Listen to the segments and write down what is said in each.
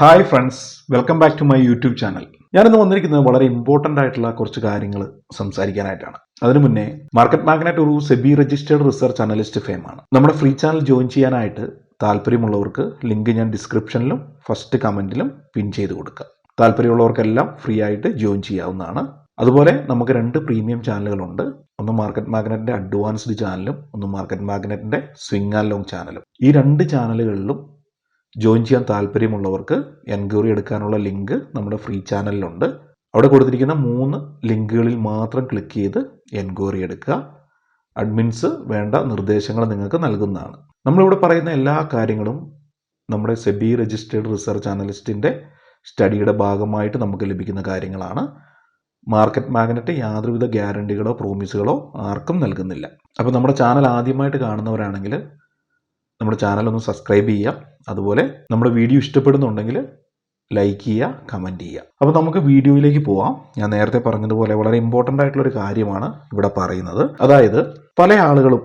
Hi friends welcome back to my YouTube channel ഞാനിന്ന് വന്നിരിക്കുന്നത് വളരെ ഇമ്പോർട്ടന്റ് ആയിട്ടുള്ള കുറച്ച് കാര്യങ്ങൾ സംസാരിക്കാനായിട്ടാണ്. അതിനു മുന്നേ മാർക്കറ്റ് മാഗ്നറ്റ് ഒരു സെബി രജിസ്റ്റേർഡ് റിസർച്ച് അനലിസ്റ്റ് ഫേമാണ് നമ്മുടെ ഫ്രീ ചാനൽ ജോയിൻ ചെയ്യാനായിട്ട് താല്പര്യമുള്ളവർക്ക് ലിങ്ക് ഞാൻ ഡിസ്ക്രിപ്ഷനിലും ഫസ്റ്റ് കമന്റിലും പിൻ ചെയ്ത് കൊടുക്കുക. താല്പര്യമുള്ളവർക്കെല്ലാം ഫ്രീ ആയിട്ട് ജോയിൻ ചെയ്യാവുന്നതാണ്. അതുപോലെ നമുക്ക് രണ്ട് പ്രീമിയം ചാനലുകളുണ്ട് ഒന്ന് മാർക്കറ്റ് മാഗ്നറ്റിന്റെ അഡ്വാൻസ്ഡ് ചാനലും ഒന്ന് മാർക്കറ്റ് മാഗ്നറ്റിന്റെ സ്വിംഗ് ആൻഡ് ലോങ് ചാനലും ഈ രണ്ട് ചാനലുകളിലും ജോയിൻ ചെയ്യാൻ താല്പര്യമുള്ളവർക്ക് എൻക്വയറി എടുക്കാനുള്ള ലിങ്ക് നമ്മുടെ ഫ്രീ ചാനലിലുണ്ട്. അവിടെ കൊടുത്തിരിക്കുന്ന മൂന്ന് ലിങ്കുകളിൽ മാത്രം ക്ലിക്ക് ചെയ്ത് എൻക്വയറി എടുക്കുക. അഡ്മിൻസ് വേണ്ട നിർദ്ദേശങ്ങൾ നിങ്ങൾക്ക് നൽകുന്നതാണ്. നമ്മളിവിടെ പറയുന്ന എല്ലാ കാര്യങ്ങളും നമ്മുടെ സെബി രജിസ്റ്റേഡ് റിസർച്ച് അനലിസ്റ്റിന്റെ സ്റ്റഡിയുടെ ഭാഗമായിട്ട് നമുക്ക് ലഭിക്കുന്ന കാര്യങ്ങളാണ്. മാർക്കറ്റ് മാഗ്നറ്റ് യാതൊരുവിധ ഗ്യാരണ്ടികളോ പ്രോമിസുകളോ ആർക്കും നൽകുന്നില്ല. അപ്പോൾ നമ്മുടെ ചാനൽ ആദ്യമായിട്ട് കാണുന്നവരാണെങ്കിൽ നമ്മുടെ ചാനൽ ഒന്ന് സബ്സ്ക്രൈബ് ചെയ്യുക. അതുപോലെ നമ്മുടെ വീഡിയോ ഇഷ്ടപ്പെടുന്നുണ്ടെങ്കിൽ ലൈക്ക് ചെയ്യുക കമന്റ് ചെയ്യുക. അപ്പോൾ നമുക്ക് വീഡിയോയിലേക്ക് പോവാം. ഞാൻ നേരത്തെ പറഞ്ഞതുപോലെ വളരെ ഇമ്പോർട്ടന്റ് ആയിട്ടുള്ള ഒരു കാര്യമാണ് ഇവിടെ പറയുന്നത്. അതായത് പല ആളുകളും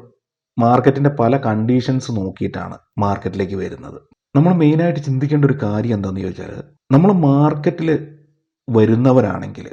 മാർക്കറ്റിന്റെ പല കണ്ടീഷൻസ് നോക്കിയിട്ടാണ് മാർക്കറ്റിലേക്ക് വരുന്നത്. നമ്മൾ മെയിനായിട്ട് ചിന്തിക്കേണ്ട ഒരു കാര്യം എന്താണെന്ന് ചോദിച്ചാൽ നമ്മൾ മാർക്കറ്റിൽ വരുന്നവരാണെങ്കിൽ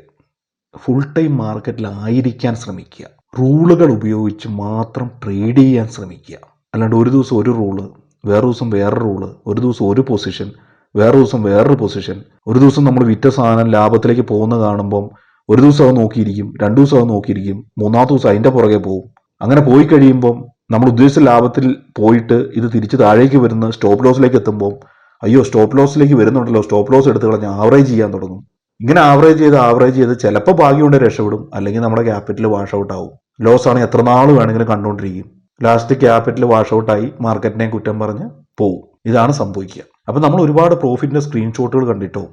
ഫുൾ ടൈം മാർക്കറ്റിൽ ആയിരിക്കാൻ ശ്രമിക്കുക. റൂളുകൾ ഉപയോഗിച്ച് മാത്രം ട്രേഡ് ചെയ്യാൻ ശ്രമിക്കുക. അല്ലാണ്ട് ഒരു ദിവസം ഒരു റൂൾ വേറെ ദിവസം വേറെ റൂൾ ഒരു ദിവസം ഒരു പൊസിഷൻ വേറെ ദിവസം വേറൊരു പൊസിഷൻ ഒരു ദിവസം നമ്മൾ വിറ്റ സാധനം ലാഭത്തിലേക്ക് പോകുന്ന കാണുമ്പം ഒരു ദിവസം അത് നോക്കിയിരിക്കും രണ്ടു ദിവസം അത് നോക്കിയിരിക്കും മൂന്നാമത്തെ ദിവസം അതിന്റെ പുറകെ പോകും. അങ്ങനെ പോയി കഴിയുമ്പം നമ്മൾ ഉദ്ദേശിച്ച ലാഭത്തിൽ പോയിട്ട് ഇത് തിരിച്ച് താഴേക്ക് വരുന്ന സ്റ്റോപ്പ് ലോസിലേക്ക് എത്തുമ്പോൾ അയ്യോ സ്റ്റോപ്പ് ലോസിലേക്ക് വരുന്നുണ്ടല്ലോ സ്റ്റോപ്പ് ലോസ് എടുത്ത് കളഞ്ഞ് ആവറേജ് ചെയ്യാൻ തുടങ്ങും. ഇങ്ങനെ ആവറേജ് ചെയ്ത് ആവറേജ് ചെയ്ത് ചിലപ്പോൾ ഭാഗ്യം കൊണ്ട് രക്ഷപ്പെടും അല്ലെങ്കിൽ നമ്മുടെ ക്യാപിറ്റൽ വാഷ് ഔട്ട് ആവും. ലോസ് ആണെങ്കിൽ എത്ര നാൾ വേണമെങ്കിലും കണ്ടുകൊണ്ടിരിക്കും. ലാസ്റ്റ് ക്യാപിറ്റൽ വാഷ് ഔട്ടായി മാർക്കറ്റിനെ കുറ്റം പറഞ്ഞ് പോവും. ഇതാണ് സംഭവിക്കുക. അപ്പം നമ്മൾ ഒരുപാട് പ്രോഫിറ്റിന്റെ സ്ക്രീൻഷോട്ടുകൾ കണ്ടിട്ടോ?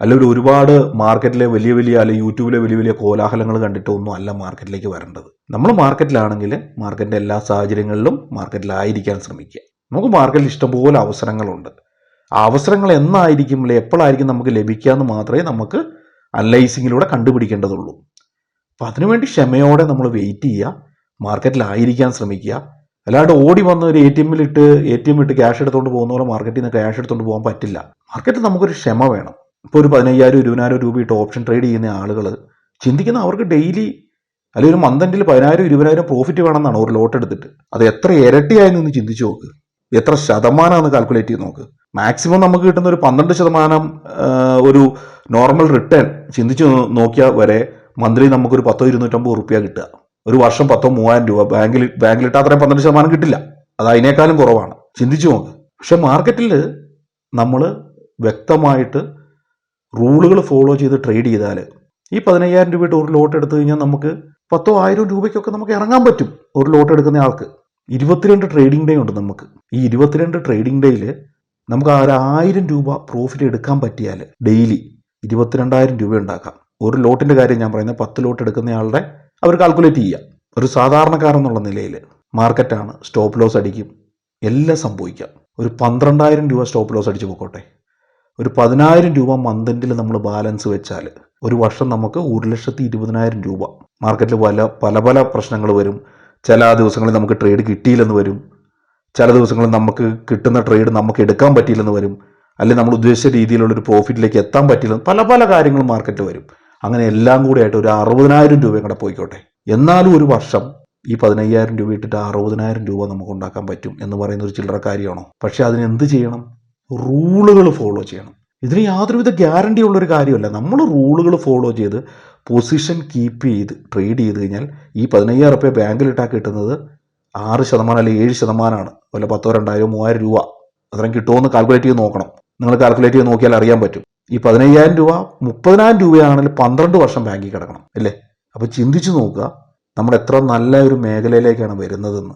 അല്ലെങ്കിൽ ഒരുപാട് മാർക്കറ്റിലെ വലിയ വലിയ അല്ലെങ്കിൽ യൂട്യൂബിലെ വലിയ വലിയ കോലാഹലങ്ങൾ കണ്ടിട്ടോ? ഒന്നും അല്ല മാർക്കറ്റിലേക്ക് വരേണ്ടത്. നമ്മൾ മാർക്കറ്റിലാണെങ്കിൽ മാർക്കറ്റിന്റെ എല്ലാ സാഹചര്യങ്ങളിലും മാർക്കറ്റിലായിരിക്കാൻ ശ്രമിക്കുക. നമുക്ക് മാർക്കറ്റിൽ ഇഷ്ടംപോലെ അവസരങ്ങളുണ്ട്. ആ അവസരങ്ങൾ എന്നായിരിക്കും അല്ലെ എപ്പോഴായിരിക്കും നമുക്ക് ലഭിക്കുക എന്ന് മാത്രമേ നമുക്ക് അനലൈസിങ്ങിലൂടെ കണ്ടുപിടിക്കേണ്ടതുള്ളൂ. അപ്പം അതിനുവേണ്ടി ക്ഷമയോടെ നമ്മൾ വെയിറ്റ് ചെയ്യുക. മാർക്കറ്റിലായിരിക്കാൻ ശ്രമിക്കുക. അല്ലാണ്ട് ഓടി വന്ന് ഒരു എ ടി എമ്മിലിട്ട് എ ടി എം ഇട്ട് ക്യാഷ് എടുത്തുകൊണ്ട് പോകുന്ന പോലെ മാർക്കറ്റിൽ നിന്ന് ക്യാഷ് എടുത്തുകൊണ്ട് പോകാൻ പറ്റില്ല. മാർക്കറ്റിൽ നമുക്കൊരു ക്ഷമ വേണം. ഇപ്പോൾ ഒരു പതിനയ്യായിരം ഇരുപതിനായിരം രൂപ ഇട്ട് ഓപ്ഷൻ ട്രേഡ് ചെയ്യുന്ന ആളുകൾ ചിന്തിക്കുന്ന അവർക്ക് ഡെയിലി അല്ലെങ്കിൽ ഒരു മന്തൻഡിൽ പതിനായിരം ഇരുപതിനായിരം പ്രോഫിറ്റ് വേണമെന്നാണ് ഒരു ലോട്ട് എടുത്തിട്ട്. അത് എത്ര ഇരട്ടിയായി നിന്ന് ചിന്തിച്ചു നോക്ക്. എത്ര ശതമാനമാണെന്ന് കാൽക്കുലേറ്റ് ചെയ്ത് നോക്ക്. മാക്സിമം നമുക്ക് കിട്ടുന്ന ഒരു പന്ത്രണ്ട് ശതമാനം ഒരു നോർമൽ റിട്ടേൺ ചിന്തിച്ച് നോക്കിയാൽ വരെ മന്ത്ലി നമുക്കൊരു പത്തോ ഇരുന്നൂറ്റമ്പത് റുപ്യ കിട്ടുക. ഒരു വർഷം പത്തോ മൂവായിരം രൂപ ബാങ്കിൽ ബാങ്കിലിട്ട് അത്രയും പന്ത്രണ്ട് ശതമാനം കിട്ടില്ല. അത് അതിനേക്കാളും കുറവാണ്. ചിന്തിച്ചു നോക്ക്. പക്ഷെ മാർക്കറ്റിൽ നമ്മൾ വ്യക്തമായിട്ട് റൂളുകൾ ഫോളോ ചെയ്ത് ട്രേഡ് ചെയ്താൽ ഈ പതിനയ്യായിരം രൂപയുടെ ഒരു ലോട്ട് എടുത്തു കഴിഞ്ഞാൽ നമുക്ക് പത്തോ ആയിരം രൂപയ്ക്കൊക്കെ നമുക്ക് ഇറങ്ങാൻ പറ്റും ഒരു ലോട്ട് എടുക്കുന്ന ആൾക്ക്. ഇരുപത്തിരണ്ട് ട്രേഡിംഗ് ഡേ ഉണ്ട് നമുക്ക്. ഈ ഇരുപത്തിരണ്ട് ട്രേഡിംഗ് ഡേയിൽ നമുക്ക് ആ ഒരായിരം രൂപ പ്രോഫിറ്റ് എടുക്കാൻ പറ്റിയാൽ ഡെയിലി ഇരുപത്തിരണ്ടായിരം രൂപ ഉണ്ടാക്കാം. ഒരു ലോട്ടിന്റെ കാര്യം ഞാൻ പറയുന്നത് പത്ത് ലോട്ട് എടുക്കുന്നയാളുടെ അവർ കാൽക്കുലേറ്റ് ചെയ്യുക. ഒരു സാധാരണക്കാരൻ എന്നുള്ള നിലയിൽ മാർക്കറ്റാണ് സ്റ്റോപ്പ് ലോസ് അടിക്കും എല്ലാം സംഭവിക്കാം. ഒരു പന്ത്രണ്ടായിരം രൂപ സ്റ്റോപ്പ് ലോസ് അടിച്ച് പോയിക്കോട്ടെ ഒരു പതിനായിരം രൂപ മന്തിന്റെ നമ്മൾ ബാലൻസ് വെച്ചാൽ ഒരു വർഷം നമുക്ക് ഒരു ലക്ഷത്തി ഇരുപതിനായിരം രൂപ മാർക്കറ്റിൽ പല പല പല പ്രശ്നങ്ങൾ വരും. ചില ദിവസങ്ങളിൽ നമുക്ക് ട്രേഡ് കിട്ടിയില്ലെന്ന് വരും. ചില ദിവസങ്ങളിൽ നമുക്ക് കിട്ടുന്ന ട്രേഡ് നമുക്ക് എടുക്കാൻ പറ്റിയില്ലെന്ന് വരും. അല്ലെങ്കിൽ നമ്മൾ ഉദ്ദേശിച്ച രീതിയിലുള്ളൊരു പ്രോഫിറ്റിലേക്ക് എത്താൻ പറ്റിയില്ലെന്ന് പല പല കാര്യങ്ങളും മാർക്കറ്റിൽ വരും. അങ്ങനെ എല്ലാം കൂടി ആയിട്ട് ഒരു അറുപതിനായിരം രൂപയും കൂടെ പോയിക്കോട്ടെ. എന്നാലും ഒരു വർഷം ഈ പതിനയ്യായിരം രൂപ ഇട്ടിട്ട് അറുപതിനായിരം രൂപ നമുക്ക് ഉണ്ടാക്കാൻ പറ്റും എന്ന് പറയുന്ന ഒരു ചില്ലറ കാര്യമാണോ? പക്ഷെ അതിന് എന്ത് ചെയ്യണം? റൂളുകൾ ഫോളോ ചെയ്യണം. ഇതിന് യാതൊരുവിധ ഗ്യാരണ്ടി ഉള്ളൊരു കാര്യമല്ല. നമ്മൾ റൂളുകൾ ഫോളോ ചെയ്ത് പൊസിഷൻ കീപ്പ് ചെയ്ത് ട്രേഡ് ചെയ്ത് കഴിഞ്ഞാൽ ഈ പതിനയ്യായിരം റുപ്യ ബാങ്കിലിട്ടാൽ കിട്ടുന്നത് ആറ് ശതമാനം അല്ലെങ്കിൽ ഏഴ് ശതമാനമാണ്. വല്ല പത്തോ രണ്ടായിരം മൂവായിരം രൂപ അത്രയും കിട്ടുമോ എന്ന് കാൽക്കുലേറ്റ് ചെയ്ത് നോക്കണം. നിങ്ങൾ കാൽക്കുലേറ്റ് ചെയ്ത് നോക്കിയാൽ അറിയാൻ പറ്റും. ഈ പതിനയ്യായിരം രൂപ മുപ്പതിനായിരം രൂപയാണെങ്കിൽ പന്ത്രണ്ട് വർഷം ബാങ്കിൽ കിടക്കണം അല്ലേ? അപ്പോൾ ചിന്തിച്ചു നോക്കുക നമ്മൾ എത്ര നല്ല ഒരു മേഖലയിലേക്കാണ് വരുന്നതെന്ന്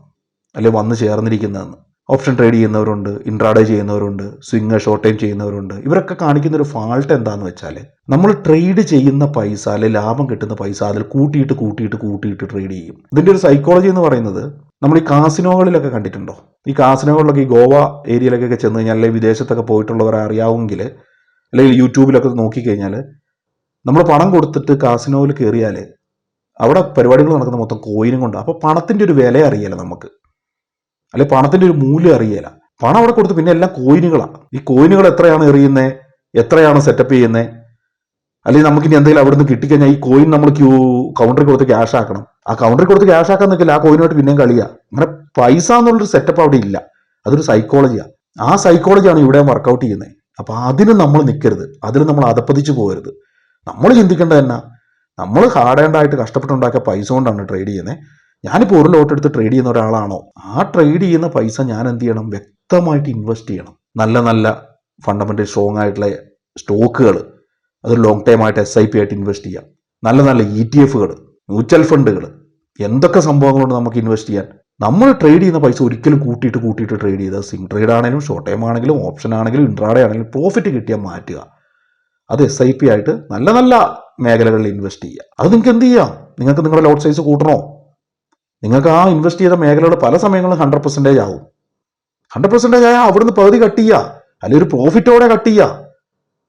അല്ലെ വന്ന് ചേർന്നിരിക്കുന്നതെന്ന്. ഓപ്ഷൻ ട്രേഡ് ചെയ്യുന്നവരുണ്ട് ഇൻട്രാഡേ ചെയ്യുന്നവരുണ്ട് സ്വിങ് ഷോർട്ട് ടൈം ചെയ്യുന്നവരുണ്ട്. ഇവരൊക്കെ കാണിക്കുന്ന ഒരു ഫാൾട്ട് എന്താണെന്ന് വെച്ചാൽ നമ്മൾ ട്രേഡ് ചെയ്യുന്ന പൈസ അല്ലെ ലാഭം കിട്ടുന്ന പൈസ അതിൽ കൂട്ടിയിട്ട് കൂട്ടിയിട്ട് കൂട്ടിയിട്ട് ട്രേഡ് ചെയ്യും. ഇതിന്റെ ഒരു സൈക്കോളജി എന്ന് പറയുന്നത് നമ്മൾ ഈ കാസിനോകളിലൊക്കെ കണ്ടിട്ടുണ്ടോ? ഈ കാസിനോകളിലൊക്കെ ഈ ഗോവ ഏരിയയിലൊക്കെ ചെന്ന് കഴിഞ്ഞാൽ അല്ലെങ്കിൽ വിദേശത്തൊക്കെ പോയിട്ടുള്ളവരെ അറിയാവുമെങ്കിൽ അല്ലെങ്കിൽ യൂട്യൂബിലൊക്കെ നോക്കിക്കഴിഞ്ഞാൽ നമ്മൾ പണം കൊടുത്തിട്ട് കാസിനോയിൽ കയറിയാൽ അവിടെ പരിപാടികൾ നടക്കുന്ന മൊത്തം കോയിനും കൊണ്ട്. അപ്പോൾ പണത്തിന്റെ ഒരു വില അറിയില്ല നമുക്ക്. അല്ലെ പണത്തിന്റെ ഒരു മൂല്യം അറിയില്ല. പണം അവിടെ കൊടുത്ത് പിന്നെ എല്ലാം കോയിനുകളാണ് ഈ കോയിനുകൾ എത്രയാണ് എറിയുന്നത് എത്രയാണ് സെറ്റപ്പ് ചെയ്യുന്നത് അല്ലെങ്കിൽ നമുക്ക് ഇനി എന്തെങ്കിലും അവിടുന്ന് കിട്ടിക്കഴിഞ്ഞാൽ ഈ കോയിൻ നമ്മൾ ക്യൂ കൗണ്ടറിൽ കൊടുത്ത് ക്യാഷ് ആക്കണം. ആ കൗണ്ടറിൽ കൊടുത്ത് ക്യാഷ് ആക്കാൻ നിൽക്കില്ല ആ കോയിനുമായിട്ട് പിന്നെയും കളിയാ. അങ്ങനെ പൈസ എന്നുള്ളൊരു സെറ്റപ്പ് അവിടെ ഇല്ല. അതൊരു സൈക്കോളജിയാണ് ആ. സൈക്കോളജിയാണ് ഇവിടെ വർക്കൗട്ട് ചെയ്യുന്നത് അപ്പൊ അതിന് നമ്മൾ നിൽക്കരുത് അതിന് നമ്മൾ അതപ്പതിച്ച് പോകരുത്. നമ്മൾ ചിന്തിക്കേണ്ടത് തന്നെ നമ്മൾ ഹാർഡേണ്ടായിട്ട് കഷ്ടപ്പെട്ടുണ്ടാക്കിയ പൈസ കൊണ്ടാണ് ട്രേഡ് ചെയ്യുന്നത് ഞാനിപ്പോൾ ഒരു ലോട്ട് എടുത്ത് ട്രേഡ് ചെയ്യുന്ന ഒരാളാണോ? ആ ട്രേഡ് ചെയ്യുന്ന പൈസ ഞാൻ എന്ത് ചെയ്യണം? വ്യക്തമായിട്ട് ഇൻവെസ്റ്റ് ചെയ്യണം. നല്ല നല്ല ഫണ്ടമെന്റൽ സ്ട്രോങ് ആയിട്ടുള്ള സ്റ്റോക്കുകൾ അത് ലോങ് ടൈം ആയിട്ട് എസ് ഐ പി ആയിട്ട് ഇൻവെസ്റ്റ് ചെയ്യാം. നല്ല നല്ല ഇ ടി എഫുകൾ മ്യൂച്വൽ ഫണ്ടുകൾ എന്തൊക്കെ സംഭവങ്ങളുണ്ട് നമുക്ക് ഇൻവെസ്റ്റ് ചെയ്യാൻ? നമ്മൾ ട്രേഡ് ചെയ്യുന്ന പൈസ ഒരിക്കലും കൂട്ടിയിട്ട് കൂട്ടിയിട്ട് ട്രേഡ് ചെയ്താൽ സിംഗ് ട്രേഡ് ആണെങ്കിലും ഷോർട്ട് ടൈം ആണെങ്കിലും ഓപ്ഷൻ ആണെങ്കിലും ഇൻട്രാഡേ ആണെങ്കിലും പ്രോഫിറ്റ് കിട്ടിയാൽ മാറ്റുക. അത് എസ് ഐ പി ആയിട്ട് നല്ല നല്ല മേഖലകളിൽ ഇൻവെസ്റ്റ് ചെയ്യുക. അത് നിങ്ങൾക്ക് എന്ത് ചെയ്യാം? നിങ്ങൾക്ക് നിങ്ങളുടെ ലോട്ട് സൈസ് കൂട്ടണോ? നിങ്ങൾക്ക് ആ ഇൻവെസ്റ്റ് ചെയ്ത മേഖലകൾ പല സമയങ്ങളും ഹൺഡ്രഡ് പെർസെന്റേജ് ആവും. ഹൺഡ്രഡ് പെർസെന്റേജ് ആയാൽ അവിടുന്ന് പകുതി കട്ട് ചെയ്യുക. അല്ലെങ്കിൽ ഒരു പ്രോഫിറ്റോടെ കട്ട് ചെയ്യുക.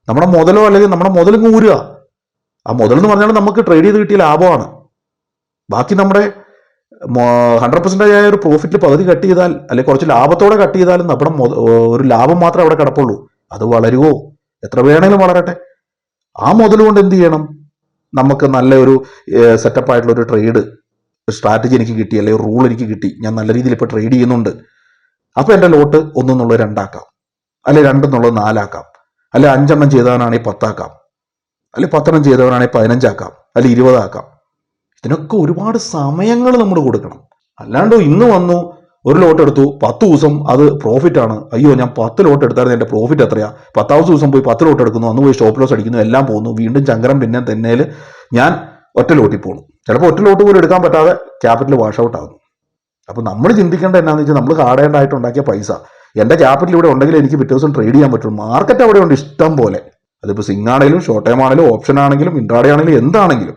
നമ്മുടെ മുതലോ അല്ലെങ്കിൽ നമ്മുടെ മുതലും കൂരുക. ആ മുതൽ എന്ന് പറഞ്ഞാൽ നമുക്ക് ട്രേഡ് ചെയ്ത് കിട്ടിയ ലാഭമാണ്. ബാക്കി നമ്മുടെ ഹൺഡ്രഡ് പെർസെന്റേജ് ആയ ഒരു പ്രോഫിറ്റിൽ പകുതി കട്ട് ചെയ്താൽ അല്ലെങ്കിൽ കുറച്ച് ലാഭത്തോടെ കട്ട് ചെയ്താലും നമ്മുടെ ഒരു ലാഭം മാത്രമേ അവിടെ കിടപ്പുള്ളൂ. അത് വളരുവോ? എത്ര വേണമെങ്കിലും വളരട്ടെ. ആ മുതൽ കൊണ്ട് എന്ത് ചെയ്യണം? നമുക്ക് നല്ലൊരു സെറ്റപ്പ് ആയിട്ടുള്ള ഒരു ട്രേഡ് സ്ട്രാറ്റജി എനിക്ക് കിട്ടി അല്ലെങ്കിൽ റൂൾ എനിക്ക് കിട്ടി. ഞാൻ നല്ല രീതിയിൽ ഇപ്പോൾ ട്രേഡ് ചെയ്യുന്നുണ്ട്. അപ്പോൾ എന്റെ ലോട്ട് ഒന്നെന്നുള്ളത് രണ്ടാക്കാം. അല്ലെ രണ്ടെന്നുള്ളത് നാലാക്കാം. അല്ലെ അഞ്ചെണ്ണം ചെയ്തവനാണെങ്കിൽ പത്താക്കാം. അല്ലെ പത്തെണ്ണം ചെയ്തവനാണെങ്കിൽ പതിനഞ്ചാക്കാം. അല്ലെ ഇരുപതാക്കാം. ഇതിനൊക്കെ ഒരുപാട് സമയങ്ങൾ നമ്മൾ കൊടുക്കണം. അല്ലാണ്ട് ഇന്ന് വന്നു ഒരു ലോട്ട് എടുത്തു പത്ത് ദിവസം അത് പ്രോഫിറ്റ് ആണ്. അയ്യോ ഞാൻ പത്ത് ലോട്ട് എടുത്തായിരുന്നു എന്റെ പ്രോഫിറ്റ് എത്രയാ? പത്താമത്തെ ദിവസം പോയി പത്ത് ലോട്ട് എടുക്കുന്നു അന്ന് പോയി സ്റ്റോപ്പ് ലോസ് അടിക്കുന്നു എല്ലാം പോകുന്നു. വീണ്ടും ചങ്കരം പിന്നെ തന്നെ ഞാൻ ഒറ്റ ലോട്ടിൽ പോകുന്നു. ചിലപ്പോൾ ഒറ്റ ലോട്ട് പോലും എടുക്കാൻ പറ്റാതെ ക്യാപിറ്റൽ വാഷ് ഔട്ട് ആകുന്നു. അപ്പോൾ നമ്മൾ ചിന്തിക്കേണ്ട എന്നാന്ന് വെച്ചാൽ നമ്മൾ കാടേണ്ടായിട്ട് ഉണ്ടാക്കിയ പൈസ. എന്റെ ക്യാപിറ്റൽ ഇവിടെ ഉണ്ടെങ്കിൽ എനിക്ക് പിറ്റേ ദിവസം ട്രേഡ് ചെയ്യാൻ പറ്റുള്ളൂ. മാർക്കറ്റ് അവിടെ ഉണ്ട് ഇഷ്ടം പോലെ. അതിപ്പോൾ സിംഗ് ആണെങ്കിലും ഷോർട്ട് ടൈം ആണെങ്കിലും ഓപ്ഷൻ ആണെങ്കിലും ഇൻട്രാഡേ ആണെങ്കിലും എന്താണെങ്കിലും.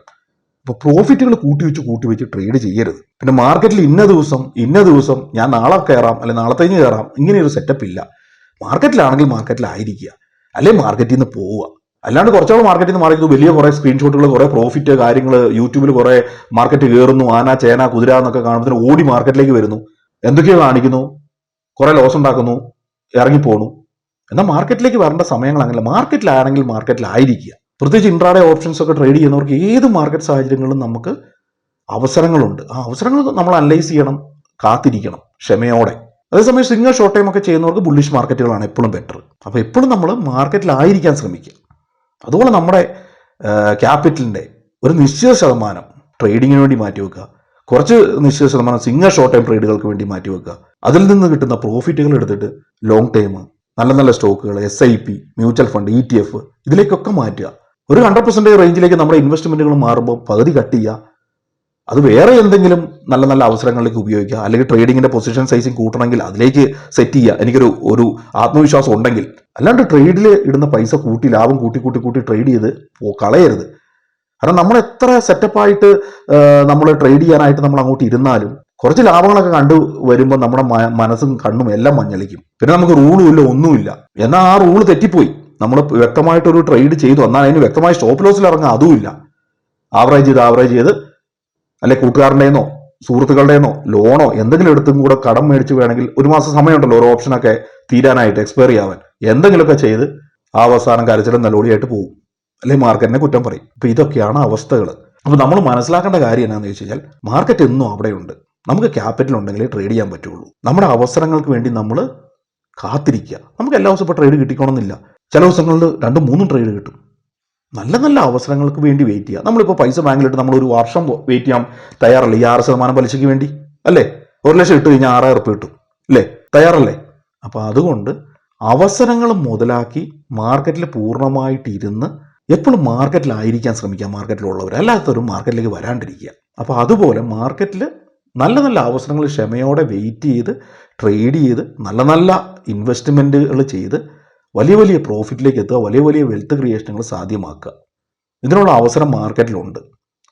അപ്പോൾ പ്രോഫിറ്റുകൾ കൂട്ടി വെച്ച് കൂട്ടി വെച്ച് ട്രേഡ് ചെയ്യരുത്. പിന്നെ മാർക്കറ്റിൽ ഇന്ന ദിവസം ഇന്ന ദിവസം ഞാൻ നാളെ കയറാം അല്ലെങ്കിൽ നാളെ കഴിഞ്ഞ് കയറാം ഇങ്ങനെ ഒരു സെറ്റപ്പ് ഇല്ല. മാർക്കറ്റിലാണെങ്കിൽ മാർക്കറ്റിലായിരിക്കുക അല്ലെങ്കിൽ മാർക്കറ്റിൽ നിന്ന് പോവുക. അല്ലാണ്ട് കുറച്ചുകൂടെ മാർക്കറ്റിൽ നിന്ന് മാറിയത് വലിയ കുറേ സ്ക്രീൻഷോട്ടുകൾ കുറേ പ്രോഫിറ്റ് കാര്യങ്ങൾ യൂട്യൂബിൽ കുറേ മാർക്കറ്റ് കയറുന്നു ആന ചേന കുതിര എന്നൊക്കെ കാണുമ്പോൾ ഓടി മാർക്കറ്റിലേക്ക് വരുന്നു. എന്തൊക്കെയോ കാണിക്കുന്നു. കുറേ ലോസ് ഉണ്ടാക്കുന്നു. ഇറങ്ങിപ്പോണു എന്നാൽ മാർക്കറ്റിലേക്ക് വരേണ്ട സമയങ്ങൾ അങ്ങനെ മാർക്കറ്റിലാണെങ്കിൽ മാർക്കറ്റിലായിരിക്കുക പ്രത്യേകിച്ച് ഇൻട്രാഡേ ഓപ്ഷൻസ് ഒക്കെ ട്രേഡ് ചെയ്യുന്നവർക്ക് ഏത് മാർക്കറ്റ് സാഹചര്യങ്ങളും നമുക്ക് അവസരങ്ങളുണ്ട്. ആ അവസരങ്ങൾ നമ്മൾ അനലൈസ് ചെയ്യണം കാത്തിരിക്കണം ക്ഷമയോടെ. അതേസമയം സിംഗിൾ ഷോർട്ട് ടൈം ഒക്കെ ചെയ്യുന്നവർക്ക് ബുള്ളിഷ് മാർക്കറ്റുകളാണ് എപ്പോഴും ബെറ്റർ അപ്പോൾ എപ്പോഴും നമ്മൾ മാർക്കറ്റിലായിരിക്കാൻ ശ്രമിക്കുക. അതുപോലെ നമ്മുടെ ക്യാപിറ്റലിന്റെ ഒരു നിശ്ചിത ശതമാനം ട്രേഡിങ്ങിന് വേണ്ടി മാറ്റി വെക്കുക. കുറച്ച് നിശ്ചിത ശതമാനം സിംഗിൾ ഷോർട്ട് ടൈം ട്രേഡുകൾക്ക് വേണ്ടി മാറ്റി വെക്കുക. അതിൽ നിന്ന് കിട്ടുന്ന പ്രോഫിറ്റുകൾ എടുത്തിട്ട് ലോങ് ടൈം നല്ല നല്ല സ്റ്റോക്കുകൾ S I P mutual fund E T F ഇതിലേക്കൊക്കെ മാറ്റുക. ഒരു ഹൺഡ്രഡ് പെർസെന്റേജ് റേഞ്ചിലേക്ക് നമ്മുടെ ഇൻവെസ്റ്റ്മെന്റുകൾ മാറുമ്പോൾ പകുതി കട്ട് ചെയ്യുക. അത് വേറെ എന്തെങ്കിലും നല്ല നല്ല അവസരങ്ങളിലേക്ക് ഉപയോഗിക്കുക. അല്ലെങ്കിൽ ട്രേഡിങ്ങിന്റെ പൊസിഷൻ സൈസിങ് കൂട്ടണമെങ്കിൽ അതിലേക്ക് സെറ്റ് ചെയ്യുക. എനിക്കൊരു ഒരു ആത്മവിശ്വാസം ഉണ്ടെങ്കിൽ. അല്ലാണ്ട് ട്രേഡിൽ ഇടുന്ന പൈസ കൂട്ടി ലാഭം കൂട്ടി കൂട്ടി കൂട്ടി ട്രേഡ് ചെയ്ത് കളയരുത്. കാരണം നമ്മൾ എത്ര സെറ്റപ്പായിട്ട് നമ്മൾ ട്രേഡ് ചെയ്യാനായിട്ട് നമ്മൾ അങ്ങോട്ട് ഇരുന്നാലും കുറച്ച് ലാഭങ്ങളൊക്കെ കണ്ടു വരുമ്പോൾ നമ്മുടെ മനസ്സും കണ്ണും എല്ലാം മഞ്ഞളിക്കും. പിന്നെ നമുക്ക് റൂളും ഇല്ല ഒന്നുമില്ല. എന്നാൽ ആ റൂൾ തെറ്റിപ്പോയി. നമ്മൾ വ്യക്തമായിട്ടൊരു ട്രേഡ് ചെയ്തു. എന്നാൽ അതിന് വ്യക്തമായ സ്റ്റോപ്പ് ലോസിൽ ഇറങ്ങുക അതുമില്ല ആവറേജ് ചെയ്ത് ആവറേജ് ചെയ്ത് അല്ലെ കൂട്ടുകാരന്റെന്നോ സുഹൃത്തുക്കളുടെന്നോ ലോണോ എന്തെങ്കിലും എടുത്തും കൂടെ കടം മേടിച്ച് വേണമെങ്കിൽ ഒരു മാസം സമയമുണ്ടല്ലോ ഓരോ ഓപ്ഷനൊക്കെ തീരാനായിട്ട് എക്സ്പയർ ചെയ്യാൻ. എന്തെങ്കിലുമൊക്കെ ചെയ്ത് ആ അവസാനം കരച്ചിലും നല്ലോടിയായിട്ട് പോകും. അല്ലെങ്കിൽ മാർക്കറ്റിനെ കുറ്റം പറയും. അപ്പോൾ ഇതൊക്കെയാണ് അവസ്ഥകൾ അപ്പോൾ നമ്മൾ മനസ്സിലാക്കേണ്ട കാര്യം എന്താണെന്ന് വെച്ച് കഴിഞ്ഞാൽ മാർക്കറ്റ് എന്നും അവിടെയുണ്ട്. നമുക്ക് ക്യാപിറ്റൽ ഉണ്ടെങ്കിലേ ട്രേഡ് ചെയ്യാൻ പറ്റുള്ളൂ. നമ്മുടെ അവസരങ്ങൾക്ക് വേണ്ടി നമ്മൾ കാത്തിരിക്കുക. നമുക്ക് എല്ലാ ദിവസവും ഇപ്പോൾ ട്രേഡ് കിട്ടിക്കണമെന്നില്ല ചില ദിവസങ്ങളിൽ രണ്ടും മൂന്നും ട്രേഡ് കിട്ടും. നല്ല നല്ല അവസരങ്ങൾക്ക് വേണ്ടി വെയിറ്റ് ചെയ്യുക നമ്മളിപ്പോൾ പൈസ ബാങ്കിലിട്ട് നമ്മൾ ഒരു വർഷം വെയിറ്റ് ചെയ്യാൻ തയ്യാറല്ലേ? ഈ ആറ് ശതമാനം പലിശയ്ക്ക് വേണ്ടി അല്ലേ? ഒരു ലക്ഷം ഇട്ട് കഴിഞ്ഞാൽ ആറായിരം ഉറുപ്പ് കിട്ടും അല്ലേ? തയ്യാറല്ലേ? അപ്പോൾ അതുകൊണ്ട് അവസരങ്ങൾ മുതലാക്കി മാർക്കറ്റിൽ പൂർണമായിട്ട് ഇരുന്ന് എപ്പോഴും മാർക്കറ്റിലായിരിക്കാൻ ശ്രമിക്കുക മാർക്കറ്റിലുള്ളവർ അല്ലാത്തവരും മാർക്കറ്റിലേക്ക് വരാണ്ടിരിക്കുക. അപ്പോൾ അതുപോലെ മാർക്കറ്റിൽ നല്ല നല്ല അവസരങ്ങൾ ക്ഷമയോടെ വെയിറ്റ് ചെയ്ത് ട്രേഡ് ചെയ്ത് നല്ല നല്ല ഇൻവെസ്റ്റ്മെന്റുകൾ ചെയ്ത് വലിയ വലിയ പ്രോഫിറ്റിലേക്ക് എത്തുക വലിയ വലിയ വെൽത്ത് ക്രിയേഷനുകൾ സാധ്യമാക്കുക. ഇതിനുള്ള അവസരം മാർക്കറ്റിലുണ്ട്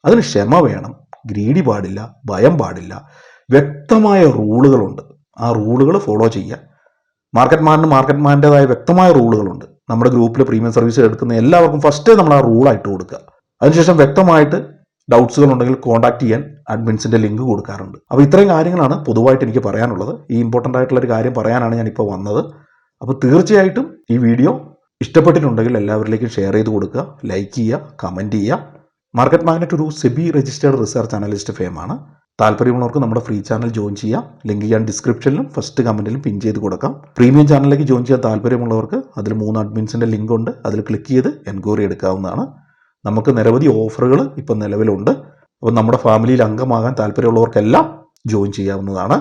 അതിന് ക്ഷമ വേണം ഗ്രീഡി പാടില്ല ഭയം പാടില്ല വ്യക്തമായ റൂളുകളുണ്ട് ആ റൂളുകൾ ഫോളോ ചെയ്യുക. മാർക്കറ്റ് മാനിന് മാർക്കറ്റ് മാന്റെതായ വ്യക്തമായ റൂളുകളുണ്ട് നമ്മുടെ ഗ്രൂപ്പിൽ പ്രീമിയം സർവീസ് എടുക്കുന്ന എല്ലാവർക്കും ഫസ്റ്റ് നമ്മൾ ആ റൂളായിട്ട് കൊടുക്കുക. അതിനുശേഷം വ്യക്തമായിട്ട് ഡൗട്ട്സുകൾ ഉണ്ടെങ്കിൽ കോൺടാക്ട് ചെയ്യാൻ അഡ്മിൻസിന്റെ ലിങ്ക് കൊടുക്കാറുണ്ട്. അപ്പോൾ ഇത്രയും കാര്യങ്ങളാണ് പൊതുവായിട്ട് എനിക്ക് പറയാനുള്ളത്. ഈ ഇമ്പോർട്ടന്റ് ആയിട്ടുള്ള ഒരു കാര്യം പറയാനാണ് ഞാനിപ്പോൾ വന്നത്. അപ്പോൾ തീർച്ചയായിട്ടും ഈ വീഡിയോ ഇഷ്ടപ്പെട്ടിട്ടുണ്ടെങ്കിൽ എല്ലാവരിലേക്കും ഷെയർ ചെയ്ത് കൊടുക്കുക ലൈക്ക് ചെയ്യുക കമന്റ് ചെയ്യുക. മാർക്കറ്റ് മാഗ്നറ്റ് ഒരു സെബി രജിസ്റ്റേർഡ് റിസർച്ച് അനലിസ്റ്റ് ഫേമാണ് താല്പര്യമുള്ളവർക്ക് നമ്മുടെ ഫ്രീ ചാനൽ ജോയിൻ ചെയ്യാം. ലിങ്ക് ഞാൻ ഡിസ്ക്രിപ്ഷനിലും ഫസ്റ്റ് കമന്റിലും പിൻ ചെയ്ത് കൊടുക്കാം. പ്രീമിയം ചാനലിലേക്ക് ജോയിൻ ചെയ്യാൻ താല്പര്യമുള്ളവർക്ക് അതിൽ മൂന്ന് അഡ്മിൻസിന്റെ ലിങ്ക് ഉണ്ട്. അതിൽ ക്ലിക്ക് ചെയ്ത് എൻക്വയറി എടുക്കാവുന്നതാണ്. നമുക്ക് നിരവധി ഓഫറുകൾ ഇപ്പം നിലവിലുണ്ട്. അപ്പോൾ നമ്മുടെ ഫാമിലിയിൽ അംഗമാകാൻ താല്പര്യമുള്ളവർക്കെല്ലാം ജോയിൻ ചെയ്യാവുന്നതാണ്.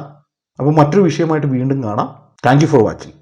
അപ്പോൾ മറ്റൊരു വിഷയമായിട്ട് വീണ്ടും കാണാം. Thank for watching